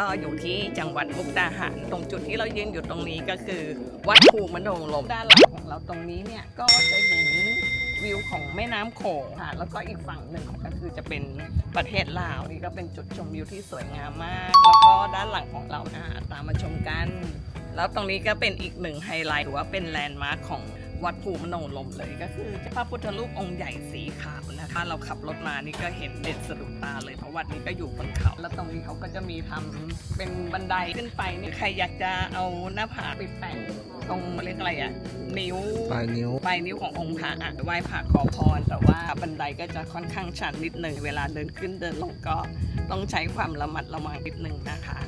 ก็อยู่ที่จังหวัดมุกดาหารตรงจุดที่เรายืนอยู่ตรงนี้ก็คือ วัดภูมโนลมด้านหลังของเราตรงนี้เนี่ยก็จะเห็นวิวของแม่น้ำโขงค่ะแล้วก็อีกฝั่งหนึ่งก็คือจะเป็นประเทศลาวนี่ก็เป็นจุดชมวิวที่สวยงามมาก แล้วก็ด้านหลังของเรานะตามมาชมกัน แล้วตรงนี้ก็เป็นอีกหนึ่งไฮไลท์หรือว่าเป็นแลนด์มาร์คของ วัดภูมิโนลมเลยก็คือพระพุทธรูปองค์ใหญ่สีขาวนะคะ เราขับรถมานี่ก็เห็นเด็ดสะดุดตาเลยเพราะวัดนี้ก็อยู่บนเขา แล้วตรงนี้เขาก็จะมีทำเป็นบันไดขึ้นไปนี่ใครอยากจะเอาหน้าผากไปแปะตรงเรียกอะไรอะนิ้วปลายนิ้วปลายนิ้วขององค์พระอะไหว้พระขอพร แต่ว่าบันไดก็จะค่อนข้างชันนิดหนึ่งเวลาเดินขึ้นเดินลงก็ต้องใช้ความระมัดระวังนิดหนึ่งนะคะ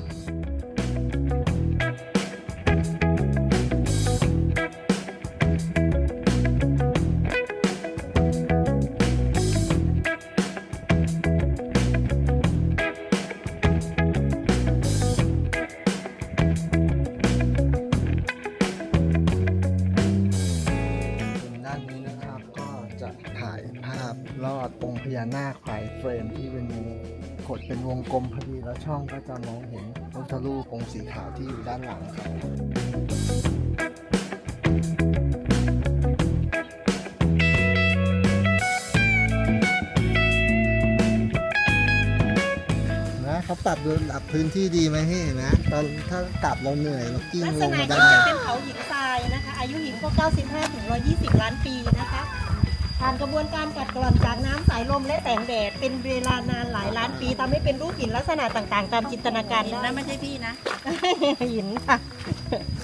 เป็นวงกลมพอดีแล้วช่องก็จะมองเห็นพุทธรูปองค์สีขาวที่อยู่ด้านหลังเขานะเขาปรับระดับพื้นที่ดีไหมพี่เห็นไหมตอนถ้ากลับเราเหนื่อยเรากิ้งลักลษงณะมาก็ได้ จะเป็นเขาหินทรายนะคะ อายุหินก็95 ถึง 120 ล้านปีนะคะ ผ่านกระบวนการกัดกร่อนจากน้ำสายลมและแสงแดด เป็นเวลานานหลายล้านปีทำให้เป็นรูปหินลักษณะต่างๆ ตามจินตนาการได้นั่นไม่ใช่พี่นะหินค่ะ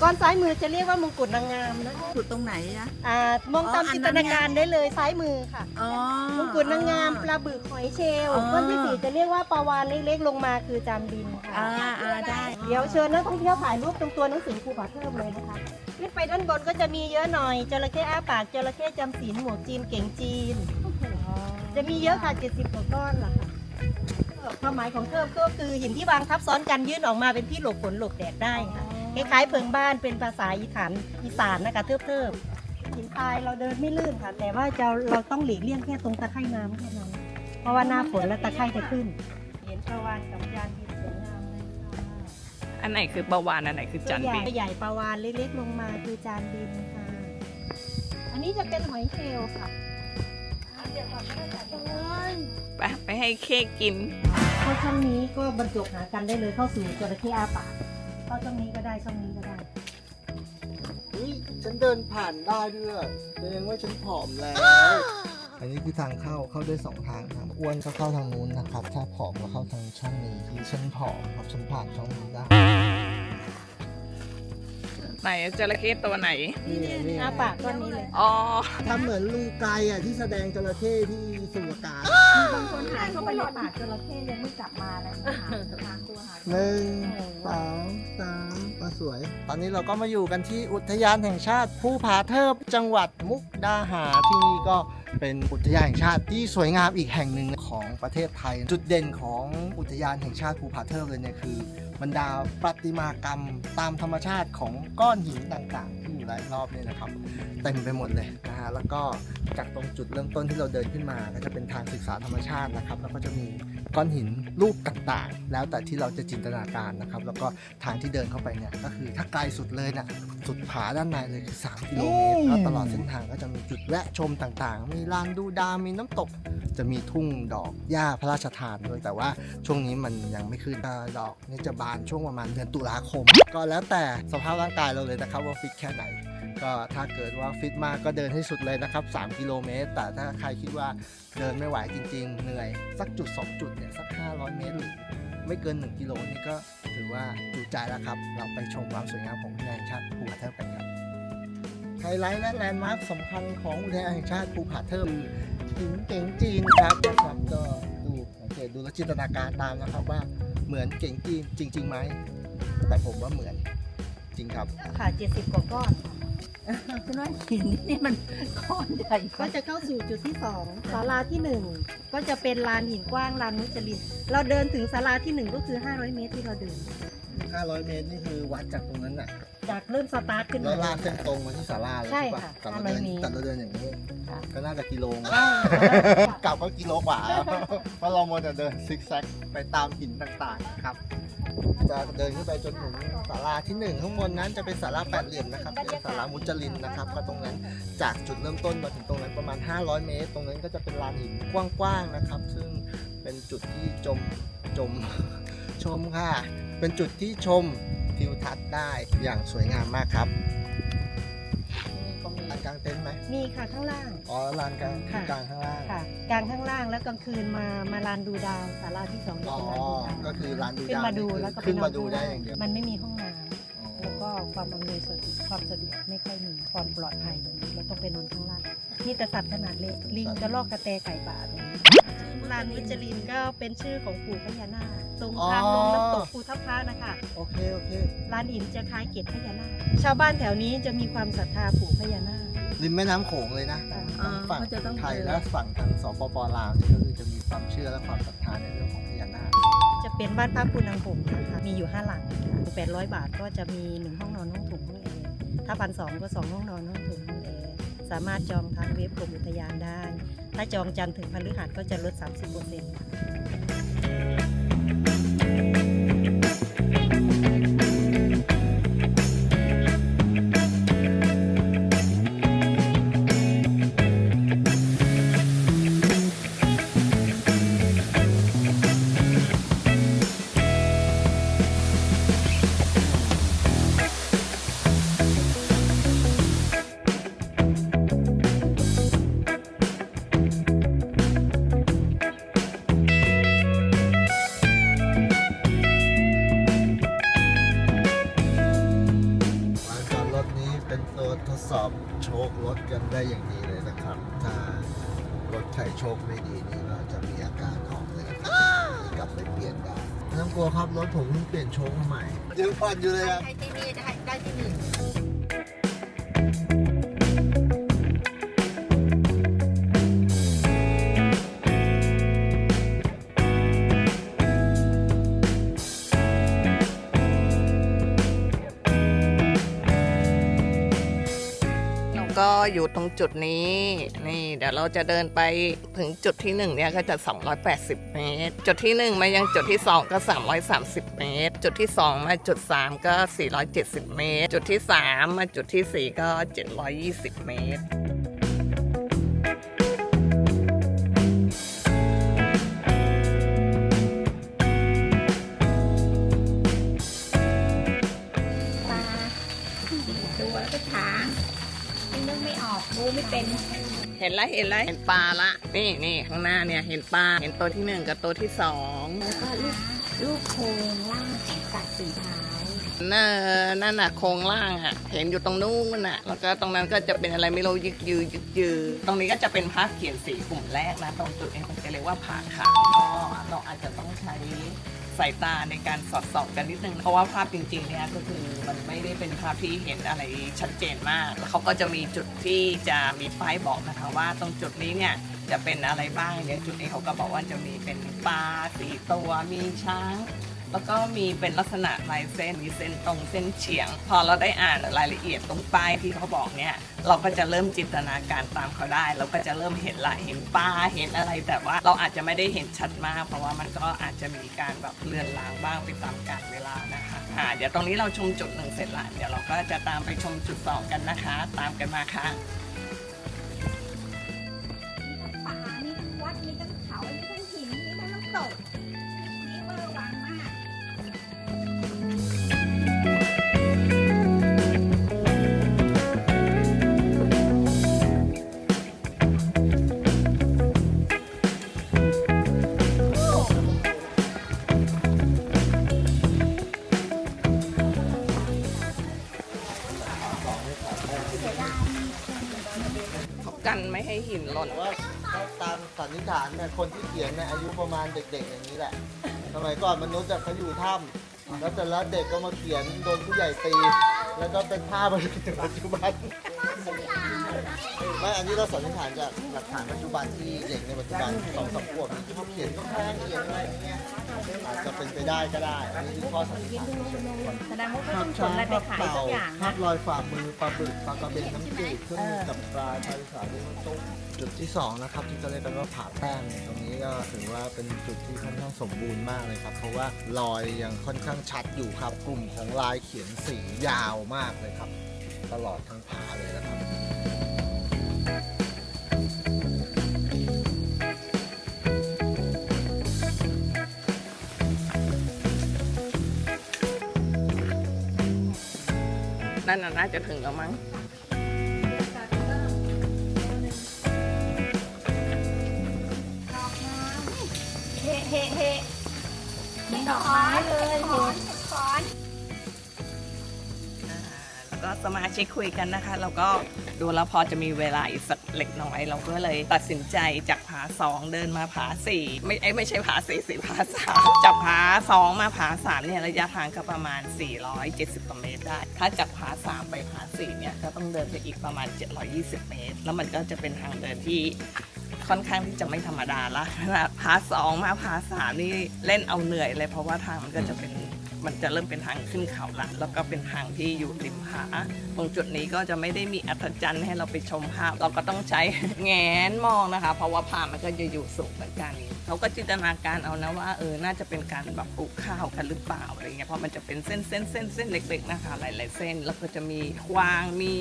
ก้อนซ้ายมือจะเรียกว่ามงกุฎนางงามนะขุดตรงไหนนะ อ่ามองตามอ๋ออันนั้นจินตนาการได้เลยซ้ายมือค่ะ อ๋อ มงกุฎนางงามปลาบึกหอยเชลล์อ๋อ ก้อนที่สี่จะเรียกว่าปลาวานเล็กๆลงมาคือจามบินค่ะ อ่าอ่าได้เดี๋ยวเชิญนักท่องเที่ยวถ่ายรูปตรงตัวหนังสือภูผาเทิมเลยนะคะ ขึ้นไปด้านบนก็จะมีเยอะหน่อยจระเข้อ้าปากจระเข้จำศีลหมวกจีนเก่งจีน จะมีเยอะค่ะ 70กว่าก้อนล่ะค่ะความหมายของเทิมก็คือหินที่วางทับซ้อนกันยื่นออกมาเป็นที่หลบฝนหลบแดดได้ค่ะคล้ายๆเพิงบ้านเป็นภาษาอีสานอีสานนะคะเทิบเทิบหินทรายเราเดินไม่ลื่นค่ะ แต่ว่าจะเราต้องหลีกเลี่ยงแค่ตรงตะไคร่น้ำแค่นั้นเพราะว่าหน้าฝนแล้วตะไคร่จะขึ้น เห็นประวานกับยานบิ อันไหนคือประวานอันไหนคือจันทร์ตัวบินใหญ่ใหญ่ปลาวานเล็กๆลงมาคือจานบินค่ะ อันนี้จะเป็นหอยเชลล์ค่ะไปไปให้เค้กกิน เข้าช่องนี้ก็บรรจบหากันได้เลยเข้าสู่จระเข้อาปากเข้าช่องนี้ก็ได้ช่องนี้ก็ได้ เฮ้ยฉันเดินผ่านได้ด้วยแสดงว่าฉันผอมแล้ว อันนี้คือทางเข้าเข้าได้สองทางทางอ้วนก็เข้าทางนู้นนะครับ ถ้าผอมก็เข้าทางช่องนี้ที่ฉันผอมครับฉันผ่านช่องนี้ได้ไหนจระเข้ตัวไหนนี่นี่อาปากก้อนนี้เลย อ๋อทำเหมือนลุงไกอะที่แสดงจระเข้ที่สุวการมีบางคนหายเข้าไปในปากจระเข้ยังไม่กลับมาเลยหาตัวหาหนึ่งสองสามมาสวย ตอนนี้เราก็มาอยู่กันที่อุทยานแห่งชาติภูผาเทิบจังหวัดมุกดาหารที่นี่ก็ เป็นอุทยานแห่งชาติที่สวยงามอีกแห่งหนึ่งของประเทศไทย จุดเด่นของอุทยานแห่งชาติภูผาเทิกเลยเนี่ยคือบรรดาประติมากรรมตามธรรมชาติของก้อนหินต่างๆ ที่อยู่รายรอบเนี่ยนะครับเต็มไปหมดเลยนะฮะแล้วก็จากตรงจุดเริ่มต้นที่เราเดินขึ้นมา ก็จะเป็นทางศึกษาธรรมชาตินะครับ แล้วก็จะมีก้อนหินรูปต่างๆ แล้วแต่ที่เราจะจินตนาการนะครับ แล้วก็ทางที่เดินเข้าไปเนี่ยก็คือถ้าไกลสุดเลยนะสุดผาด้านในเลยคือ 3 กิโลเมตรแล้วตลอดเส้นทางก็จะมีจุดแวะชมต่างๆ มีลานดูดาวมีน้ำตก จะมีทุ่งดอกหญ้าพระราชทานด้วยแต่ว่าช่วงนี้มันยังไม่ขึ้นอ่าดอกเนี่ยจะบานช่วงประมาณเดือนตุลาคม ก็แล้วแต่สภาพร่างกายเราเลยนะครับว่าฟิตแค่ไหน ก็ถ้าเกิดว่าฟิตมากก็เดินให้สุดเลยนะครับ 3 กิโลเมตร แต่ถ้าใครคิดว่าเดินไม่ไหวจริง ๆ เหนื่อย สักจุด 2 จุดเนี่ยสัก 500 เมตรหรือไม่เกิน 1 กิโลนี่ก็ถือว่าจุใจแล้วครับ เราไปชมความสวยงามของอุทยานชาติภูผาเทิดกันครับไฮไลท์และแลนด์มาร์คสำคัญของอุทยานแห่งชาติภูผาเทิดหินเก่งจีนครับครับก็ดูสังเกตดูและจินตนาการตามนะครับว่าเหมือนเก่งจีนจริงๆไหมแต่ผมว่าเหมือนจริงครับค่ะ70กว่าก้อนค่ะ ฉันว่าหินนี่มันก้อนใหญ่ก็จะเข้าสู่จุดที่2ศาลาที่1ก็จะเป็นลานหินกว้างลานมุจลิน เราเดินถึงศาลาที่1ก็คือ 500 เมตรที่เราเดิน 500 เมตรนี่คือวัดจากตรงนั้นน่ะจากเริ่มสตาร์ทขึ้นแล้วมาลากเส้นตรงมาที่ศาลาเลยใช่ใช่ปะค่ะแต่เราเดิน500เมตรแต่เราเดินอย่างนี้ค่ะก็น่าจะกิโลนะใช่กลับก็กิโลกว่าเพราะเราโมวแต่เดินซิกแซกไปตามหินต่างๆครับ จะเดินขึ้นไปจนถึงศาลาที่หนึ่งข้างบนนั้นจะเป็นศาลาแปดเหลี่ยมนะครับเป็นศาลามุจลินนะครับก็ตรงนั้นจากจุดเริ่มต้นมาถึงตรงนั้นประมาณ 500 เมตร ตรงนั้นก็จะเป็นลานหินกว้างๆนะครับ ซึ่งเป็นจุดที่จมจมชมค่ะ เป็นจุดที่ชมทิวทัศน์ได้อย่างสวยงามมากครับนี่ก็มีลานกลางเต็นท์ไหมมีค่ะข้างล่าง อ๋อลานกลางค่ะ กลางข้างล่างค่ะกลางข้างล่างแล้วกลางคืนมามาลานดูดาวศาลาที่สองจะอ๋อเป็นลานดูดาวก็คือลานดูขึ้นดาวมาดูนี่คือแล้วก็ไปขึ้นนอมานดูได้อย่างเดียวมันไม่มีห้องน้ำแล้วก็ความอำนวยสะดวกความสะดวกไม่ค่อยมีความปลอดภัยตรงนี้เราต้องไปนอนข้างล่างนี่แต่สัตว์ขนาดเล็กลิงกระรอกกระแตไก่ป่าตรงนี้ลานมุจลินก็เป็นชื่อของปู่พญานาคตรงทางลงน้ำตกภูทับพระนะคะ โอเคโอเค ลานหินจะคล้ายเกศพญานาค ชาวบ้านแถวนี้จะมีความศรัทธาปู่พญานาค ริมแม่น้ำโขงเลยนะค่ะทั้งฝั่งเขาจะต้องไทยเจอและฝั่งทางสปปลาวก็คือจะมีความเชื่อและความศรัทธาในเรื่องของพญานาคจะเป็นบ้านพักคุณนางผมนะคะ มีอยู่ 5 หลังค่ะ800 บาทก็จะมี 1 ห้องนอนห้องถุงห้องแอร์ถ้าพันสองก็ 2 ห้องนอนห้องถุงห้องแอร์สามารถจองทางเว็บกรมอุทยานได้ ถ้าจองจันทร์ถึงพฤหัสก็จะลด 30%ล พิ่งเปลี่ยนโชคมาใหม่ยังผ่อนอยู่เลยครับให้ที่นี่ได้ได้ที่นี่ อยู่ตรงจุดนี้ นี่ เดี๋ยวเราจะเดินไปถึงจุดที่หนึ่งเนี่ยก็จะ 280 เมตร จุดที่หนึ่งมายังจุดที่สองก็ 330 เมตร จุดที่สองมาจุดสามก็ 470 เมตร จุดที่สามมาจุดที่สี่ก็ 720 เมตร ห็นแล้วเห็นแล้วเห็นปลาละ นี่นี่ข้างหน้าเนี่ยเห็นปลาเห็นตัวที่หนึ่งกับตัวที่สองแล้วก็ลูกลูกโครงล่างของสัตว์สีเท้าน่านั่นน่ะโครงล่างอะ เห็นอยู่ตรงนู้นน่ะ แล้วก็ตรงนั้นก็จะเป็นอะไรไม่รู้ยึกยือยึกยือ ตรงนี้ก็จะเป็นภาพเขียนสีกลุ่มแรกนะ ตรงจุดนี้มันจะเรียกว่าผาขาวก็เราอาจจะต้องใช้ สายตาในการสอดส่องกันนิดนึง เพราะว่าภาพจริงๆเนี่ยก็คือมันไม่ได้เป็นภาพที่เห็นอะไรชัดเจนมากแล้วเขาก็จะมีจุดที่จะมีป้ายบอกนะคะว่าตรงจุดนี้เนี่ยจะเป็นอะไรบ้างเนี่ยจุดนี้เขาก็บอกว่าจะมีเป็นปลาสีตัวมีช้าง แล้วก็มีเป็นลักษณะลายเส้นมีเส้นตรงเส้นเฉียง พอเราได้อ่านรายละเอียดตรงป้ายที่เขาบอกเนี่ย เราก็จะเริ่มจินตนาการตามเขาได้ เราก็จะเริ่มเห็นละเห็นปลาเห็นอะไรแต่ว่าเราอาจจะไม่ได้เห็นชัดมาก เพราะว่ามันก็อาจจะมีการแบบเลือนลางบ้างไปตามกาลเวลานะคะอ่าเดี๋ยวตรงนี้เราชมจุดหนึ่งเสร็จละเดี๋ยวเราก็จะตามไปชมจุดสองกันนะคะ ตามกันมาค่ะ ก่อนมนุษย์อะเขาอยู่ถ้ำแล้วแต่ละเด็กก็มาเขียนโดนผู้ใหญ่ตี แล้วก็เป็นภาพมาจนถึงปัจจุบันไม่อันนี้เราสันนิษฐานจากหลักฐานปัจจุบันที่เด็กในปัจจุบันสองสามขวบที่เขาเขียนก็แพงเขียนอะไรอย่างเงี้ย อาจจะเป็นไปได้ก็ได้อันนี้คือข้อสันนิษฐานแสดงว่าก็ต้องขนอะไรไปขายฝ่าสักอย่างภานะพลอยฝ่ามือปลาบึกปลากระเบนน้ำจืดเครื่องมือกับปลาภาษาที่มันต้มจุดที่สองนะครับที่จะเรียกกันว่าผาแต้มเนี่ยตรงนี้ก็ถือว่าเป็นจุดที่ค่อนข้างสมบูรณ์มากเลยครับ เพราะว่ารอยยังค่อนข้างชัดอยู่ครับ กลุ่มของลายเขียนสียาวมากเลยครับ ตลอดทั้งผาเลยนะครับ นั่นน่ะน่าจะถึงแล้วมั้งเฮเฮเฮมีดอกไม้เลยขอนขอนแล้วก็สมาชิกคุยกันนะคะ เราก็ดูแล้วพอจะมีเวลาอีกสักเล็กน้อย เราก็เลยตัดสินใจจากผาสองเดินมาผาสี่ไม่ไอ้ยไม่ใช่ผาสี่สิผาสามจากผา สองมาผาสามเนี่ยระยะทางก็ประมาณ 470กว่าเมตรได้ ถ้าจากผาสามไปผาสี่เนี่ยก็ต้องเดินไปอีกประมาณ 720 เมตร แล้วมันก็จะเป็นทางเดินที่ค่อนข้างที่จะไม่ธรรมดาละผาสองมาผาสามนี่เล่นเอาเหนื่อยเลย เพราะว่าทางมันก็จะเป็นมันจะเริ่มเป็นทางขึ้นเขาละ แล้วก็เป็นทางที่อยู่ริมผา ตรงจุดนี้ก็จะไม่ได้มีอัศจรรย์ให้เราไปชมภาพ เราก็ต้องใช้แงนมองนะคะ เพราะว่าผามันก็จะอยู่สูงเหมือนกัน เขาก็จินตนาการเอานะว่าเออน่าจะเป็นการแบบปลูกข้าวกันหรือเปล่าอะไรเงี้ยเพราะมันจะเป็นเส้นเส้นเส้นเส้นเล็ก ๆนะคะ หลายๆเส้นแล้วก็จะมีควางมี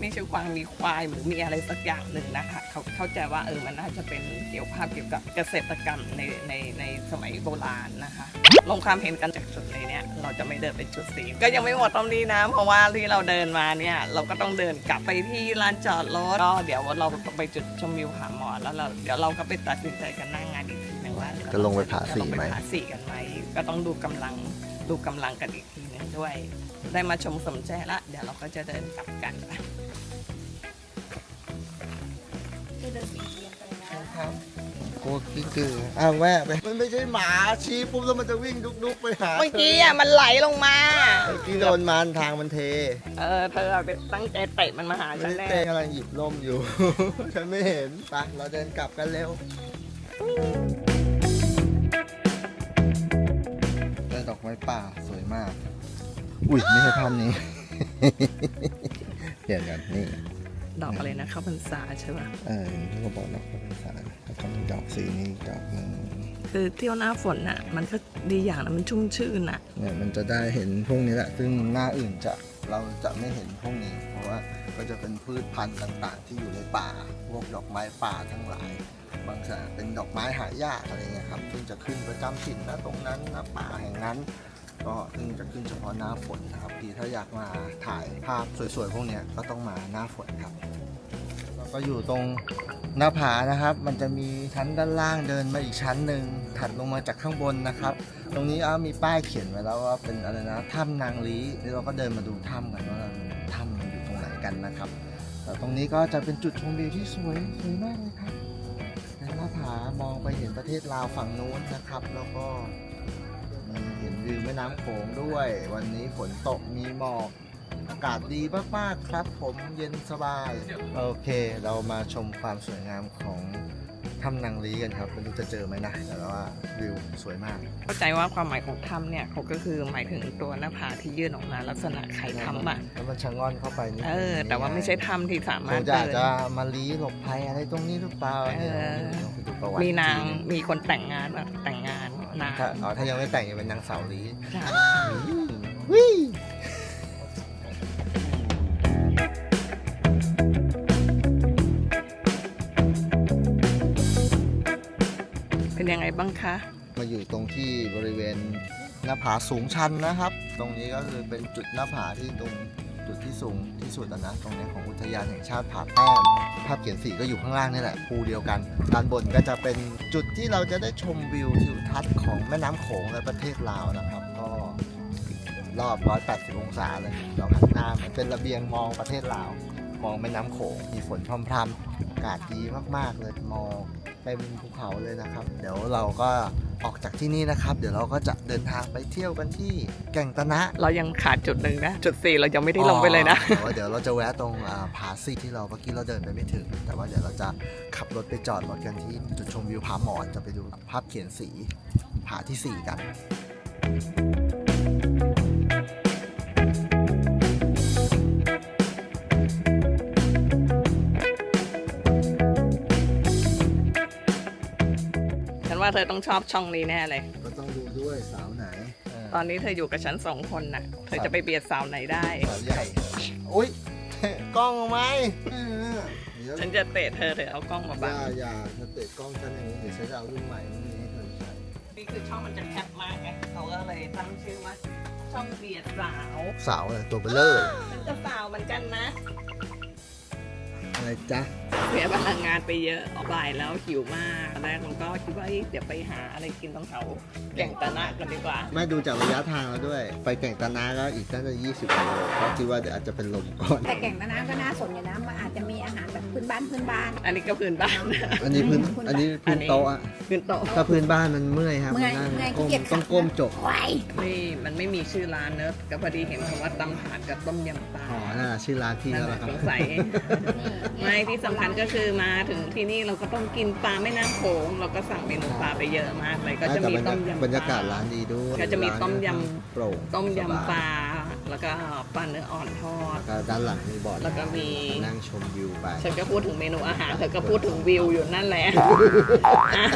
ไม่ใช่ควางมีควายหรือมีอะไรสักอย่างหนึ่งนะคะเขาเข้าใจว่าเออมันน่าจะเป็นเกี่ยวภาพเกี่ยวกับเกษตรกรรมในในในสมัยโบราณนะคะลงความเห็นกันจากจุดนี้เนี่ยเราจะไม่เดินไปจุดสีก็ยังไม่หมดตรงนี้นะ เพราะว่าที่เราเดินมาเนี่ยเราก็ต้องเดินกลับไปที่ลานจอดรถก็เดี๋ยวเราไปจุดชมวิวผาหมอนแล้วเราเดี๋ยวเราก็ไปตัดสินใจกันหน้างานอีกที จะลงไปผาสี่ไหม จะลงปผาสี่กันไหมก็ต้องดูกำลังดูกำลังกันอีกทีหนึงด้วย ได้มาชมสมใจละ เดี๋ยวเราก็จะเดินกลับกันโกกิ้งกืออ้าวแม่ไปมันไม่ใช่หมาชี้ปุ๊บแล้วมันจะวิ่งดุกๆไปหาเมื่อกี้อะมันไหลลงมา เมื่อกี้โดนมันทางมันเทเออเธอไปตั้งใจเตะมันมาหาฉัไม่นได้แน่เต้กำลังหยิบล่มอยู่ ฉันไม่เห็นไปเราเดินกลับกันเร็ว ไม้ป่าสวยมาก อุ้ยไม่ใช่ภาพนี้ เปลี่ยนกันนี่ดอกอะไรนะข้าวพรรษาใช่ป่ะเอออย่างที่เขาบอกดอกข้าวพรรษาแล้วก็มีดอกสีนี้อีกดอกหนึ่งคือเที่ยวหน้าฝนน่ะ มันก็ดีอย่างนะมันชุ่มชื่นน่ะเนี่ยมันจะได้เห็นพวกนี้แหละ ซึ่งหน้าอื่นจะเราจะไม่เห็นพวกนี้ เพราะว่าก็ จะเป็นพืชพันธุ์ต่างๆ ที่อยู่ในป่า พวกดอกไม้ป่าทั้งหลาย บางส่วนเป็นดอกไม้หายากอะไรเงี้ยครับ ซึ่งจะขึ้นประจำถิ่นนะตรงนั้นนะป่าแห่งนั้น ก็ซึ่งจะขึ้นเฉพาะหน้าฝนนะครับพี่ถ้าอยากมาถ่ายภาพสวยๆพวกเนี้ยก็ต้องมาหน้าฝนครับแล้วก็อยู่ตรงหน้าผานะครับ มันจะมีชั้นด้านล่างเดินมาอีกชั้นหนึ่งถัดลงมาจากข้างบนนะครับ ตรงนี้อ้ามีป้ายเขียนไว้แล้วว่าเป็นอะไรนะถ้ำนางลีนี่เราก็เดินมาดูถ้ำกันว่า กันนะครับแต่ตรงนี้ก็จะเป็นจุดชมวิวที่สวยสวยมากเลยครับจากหน้าผามองไปเห็นประเทศลาวฝั่งนู้นนะครับ แล้วก็มีเห็นวิวแม่น้ำโขงด้วย วันนี้ฝนตกมีหมอกอากาศดีมากๆครับ ผมเย็นสบาย โอเค เรามาชมความสวยงามของ ถ้ำนางลีกันครับไม่รู้จะเจอไหมนะแต่ว่าวิวสวยมาก เข้าใจว่าความหมายของถ้ำเนี่ยเขาก็คือหมายถึงตัวหน้าผาที่ยื่นออกมาลักษณะไข่ถ้ำอะแล้วมันชะง่อนเข้าไปนี่เออ แต่ว่าไม่ใช่ถ้ำที่สามารเขาถจะเดิอาจนจะมาลีหลบภัยอะไรตรงนี้หรือเปล่าเออเดี๋ยวไปดูประวัติมีนางอีกทีหมีคนแต่งงานแบบแต่งงานนางถ้าอ๋อถ้ายังไม่แต่งจะเป็นนางสาวลีใช่ ไงบ้างคะ มาอยู่ตรงที่บริเวณหน้าผาสูงชันนะครับ ตรงนี้ก็คือเป็นจุดหน้าผาที่ตรงจุดที่สูงที่สุดนะ ตรงนี้ของอุทยานแห่งชาติผาแต้มภาพเขียนสีก็อยู่ข้างล่างนี่แหละภูเดียวกัน ด้านบนก็จะเป็นจุดที่เราจะได้ชมวิวทิวทัศน์ของแม่น้ำโขงและประเทศลาวนะครับ ก็รอบ 180 องศาเลย เราหันหน้าเหมือนเป็นระเบียงมองประเทศลาว มองแม่น้ำโขง มีฝนพรำๆอากาศดีมากๆเลยมอง เต็มภูเขาเลยนะครับ เดี๋ยวเราก็ออกจากที่นี่นะครับ เดี๋ยวเราก็จะเดินทางไปเที่ยวกันที่แก่งตะนะเรายังขาดจุดหนึ่งนะ จุดสี่เรายังไม่ได้ลงไปเลยนะแต่ว่าเดี๋ยวเราจะแวะตรงอ่าผาซีที่เราเมื่อกี้เราเดินไปไม่ถึง แต่ว่าเดี๋ยวเราจะขับรถไปจอดรถกันที่จุดชมวิวผาหมอนจะไปดูภาพเขียนสีผาที่4กันฉัน เธอต้องชอบช่องนี้แน่เลย ก็ต้องดูด้วยสาวไหนเออตอนนี้เธออยู่กับฉันสองคนน่ะ เธอจะไปเบียดสาวไหนได้ สาวใหญ่อุ้ยกล้องเอาไหมเออเดี๋ยวฉันจะเตะเธอเธอเอากล้องมาอบัย่างอย่าถ้าเตะกล้องฉันอย่างนี้เดี๋ยวฉันจะเอารุ่นใหม่รุ่นนี้ให้เธอใช้นี่คือช่องมันจะแคบมากไงเขาก็เลยตั้งชื่อว่าช่องเบียดสาวสาวอะไรตัวเบลเลอร์ฉันจะสาวเหมือนกันนะ อะไรจ๊ะเสียพลังงานไปเยอะออกบ่ายแล้วหิวมากตอนแรกมันก็คิดว่าเอ้ยเดี๋ยวไปหาอะไรกินตรงเขาแก่งตะนะกันดีกว่า ไม่ดูจากระยะทางแล้วด้วย ไปแก่งตานาก็อีกน่าจะ20กิโลเพราะคิดว่าเดี๋ยวอาจจะเป็นลมก่อน แต่แก่งตะน้ำก็น่าสนอยู่นะมันอาจจะมีอาหารแบบพื้นบ้านพื้นบ้าน อันนี้ก็พื้นบ้านอันนี้พื้นอันนี้พื้นโต๊ะอะพื้นโต๊ะถ้าพื้นบ้านมันเมื่อยครับเมื่อยนั่งเมื่อยก้มขี้เกียจต้องก้มจบไว้นี่มันไม่มีชื่อร้านเนอะก็พอดีเห็นคำว่าตำถาดกับต้มยำปลาอ๋อนั่นแหละชื่อร้านที่นั่นแล้วแหละล่ะครับสงสัยไม่ที่สำคัญก็คือมาถึงที่นี่เราก็ต้องกินปลาแม่น้ำโขงเราก็สั่งเมนูปลาไปเยอะมากเลยก็จะมีแต่ต้มยำปลบรรยากาศร้านดีด้วยก็จะมีต้มยโปร่งำต้มยำปลาแล้วก็ปลาเนื้ออ่อนทอดแล้วก็ด้านหลังมีบอร์ดแล้วก็มีนั่งชมวิวไปฉันก็พูดถึงเมนูอาหารเธอก็พูดถึงวิวอยู่นั่นแหละอะ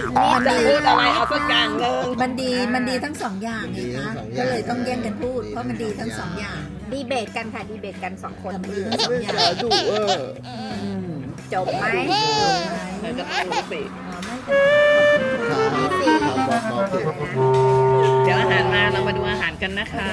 จะพูดอะไรเอาสักอย่างหนึ่งมันดีมันดีทั้งสองอย่างไงดีทั้คะงสองอก็ย่างเลยต้องแย่งกันพูดเพราะมันดีทั้งสองอย่าง ดีเบตกันค่ะดีเบตกันสองคนมันดีทั้งสองไม่อย่างจ๋าดุเออจบไหมเธอก็ต้องรู้สิอ๋อไม่เป็นไรขอบคุณค่ะครับครับบอกบอกเด็กเดี๋ยวอาหารมาเรามาดูอาหารกันนะคะ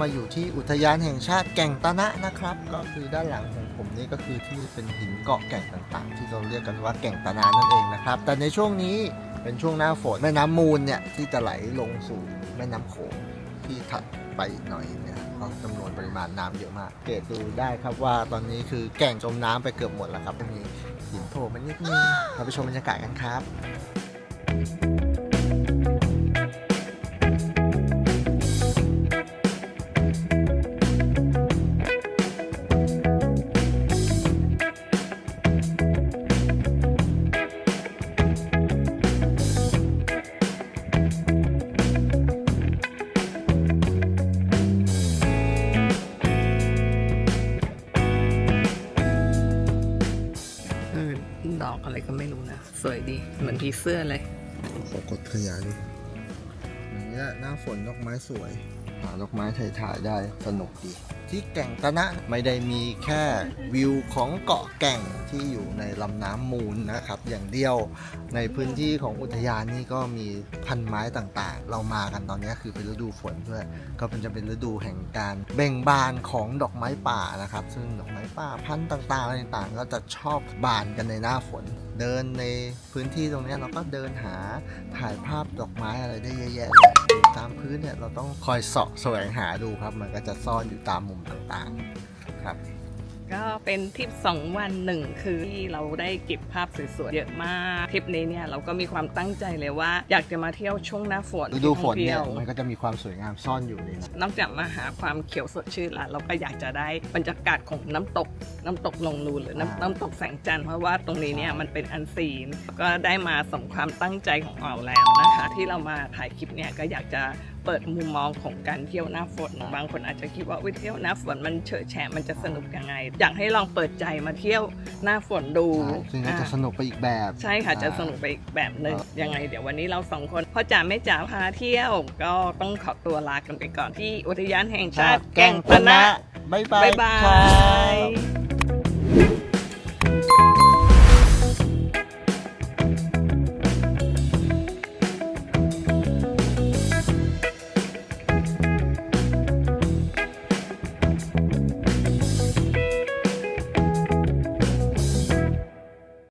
มาอยู่ที่อุทยานแห่งชาติแก่งตะนะนะครับ ก็คือด้านหลังของผมนี่ก็คือที่เป็นหินเกาะแก่งต่างๆ ที่เราเรียกกันว่าแก่งตะนะนั่นเองนะครับ แต่ในช่วงนี้เป็นช่วงหน้าฝนแม่น้ำมูลเนี่ยที่จะไหลลงสู่แม่น้ำโขงที่ถัดไปหน่อยเนี่ยก็จำนวนปริมาณน้ำเยอะมาก เกตดูได้ครับว่าตอนนี้คือแก่งจมน้ำไปเกือบหมดแล้วครับมีหินโผล่มานิดนึงเราไปชมบรรยากาศกันครับเอ สวยดี เหมือนผีเสื้อเลยขอกดขยายดูอย่างนี้ยหน้าฝนดอกไม้สวย หาดอกไม้ถ่ายๆได้สนุกดี ที่แก่งตะนะไม่ได้มีแค่วิวของเกาะแก่งที่อยู่ในลำน้ำมูลนะครับ อย่างเดียวในพื้นที่ของอุทยานนี่ก็มีพันไม้ต่างๆ เรามากันตอนนี้คือเป็นฤดูฝนด้วย ก็เป็นจะเป็นฤดูแห่งการเบ่งบานของดอกไม้ป่านะครับ ซึ่งดอกไม้ป่าพันธุ์ต่างๆอะไรต่างๆ ก็จะชอบบานกันในหน้าฝน เดินในพื้นที่ตรงนี้เราก็เดินหาถ่ายภาพดอกไม้อะไรได้เยอะแยะเลยตามพื้นเนี่ยเราต้องคอยเสาะแสวงหาดูครับ มันก็จะซ่อนอยู่ตามมุมต่างๆครับ ก็เป็นทริปสองวันหนึ่งคือที่เราได้เก็บภาพสวยๆเยอะมากทริปนี้เนี่ยเราก็มีความตั้งใจเลยว่า อยากจะมาเที่ยวช่วงหน้าฝนฤดูฝนเนี่ยท่องที่วมันก็จะมีความสวยงามซ่อนอยู่ในนั้นนอกจากมาหาความเขียวสดชื่นแล้วเราก็อยากจะได้บรรยากาศของน้ำตก น้ำตกลงรูหรือน้ำน้ำตกแสงจันทร์เพราะว่าตรงนี้เนี่ยมันเป็นอันซีนก็ได้มาสมความตั้งใจของเราแล้วนะคะ ที่เรามาถ่ายคลิปเนี่ยก็อยากจะ เปิดมุมมองของการเที่ยวหน้าฝนบางคนอาจจะคิดว่าวิเที่ยวหน้าฝนมันเฉอะแฉะมันจะสนุกยังไง อยากให้ลองเปิดใจมาเที่ยวหน้าฝนดูใช่ซึ่งก็จะอ่าสนุกไปอีกแบบ ใช่ค่ะจะสนุกไปอีกแบบหนึ่งยังไง เดี๋ยววันนี้เราสองคนพ่อจ๋าแม่จ๋าพาเที่ยวก็ต้องขอตัวลากันไปก่อนที่อุทยานแห่งชาติแก่งตะนะบ๊ายบาย